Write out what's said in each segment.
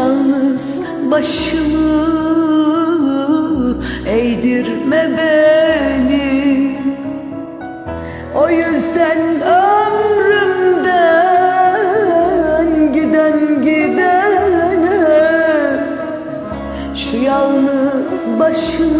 yalnız başımı eğdirme beni. O yüzden ömrümden giden gidene Şu yalnız başımı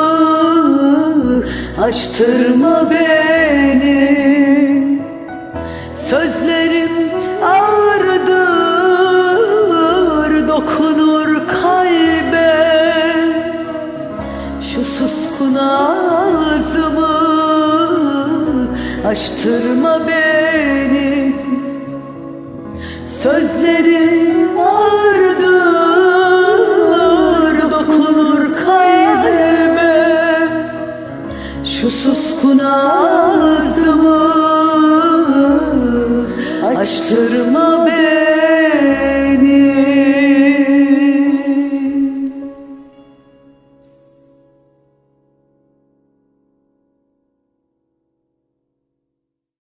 açtırma beni. Sözlerim ağırdır dokunur kalbe. Şu suskun ağzımı açtırma beni. Sözlerim ağırdır suskun